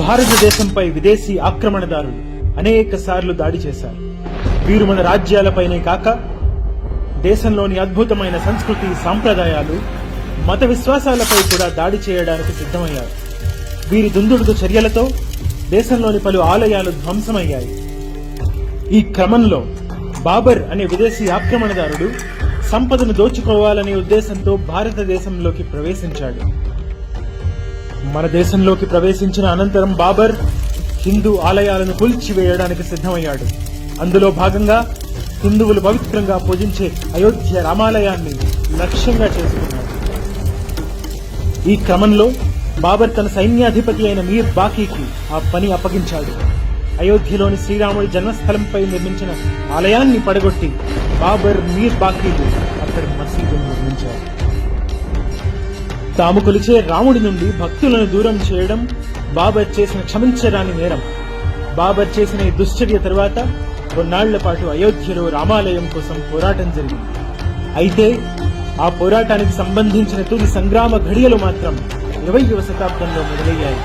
భారతదేశంపై విదేశీ ఆక్రమణదారులు అనేక సార్లు దాడి చేశారు. వీరు మన రాజ్యాలపైనే కాక దేశంలోని అద్భుతమైన సంస్కృతి సాంప్రదాయాలు మత విశ్వాసాలపై కూడా దాడి చేయడానికి సిద్ధమయ్యారు. వీరి దుందుడుకు చర్యలతో దేశంలోని పలు ఆలయాలు ధ్వంసమయ్యాయి. ఈ క్రమంలో బాబర్ అనే విదేశీ ఆక్రమణదారుడు సంపదను దోచుకోవాలనే ఉద్దేశంతో భారతదేశంలోకి ప్రవేశించాడు. మన దేశంలోకి ప్రవేశించిన అనంతరం బాబర్ హిందూ ఆలయాలను కూల్చివేయడానికి సిద్ధమయ్యాడు. అందులో భాగంగా హిందువులు పవిత్రంగా పూజించే అయోధ్య రామాలయాన్ని లక్ష్యంగా చేసుకున్నాడు ఈ క్రమంలో బాబర్ తన సైన్యాధిపతి అయిన మీర్ బాకీకి ఆ పని అప్పగించాడు. అయోధ్యలోని శ్రీరాముడి జన్మస్థలంపై నిర్మించిన ఆలయాన్ని పడగొట్టి బాబర్ మీర్ బాకీలు అక్కడి మసీదును నిర్మించారు. తాము కొలిచే రాముడి నుండి భక్తులను దూరం చేయడం బాబర్ చేసిన క్షమించరాని నేరం. బాబర్ చేసిన ఈ దుశ్చర్య తరువాత కొన్నాళ్ళ పాటు అయోధ్యలో రామాలయం కోసం పోరాటం జరిగింది. అయితే ఆ పోరాటానికి సంబంధించిన తుది సంగ్రామ ఘడియలు మాత్రం ఇరవయవ శతాబ్దంలో మొదలయ్యాయి.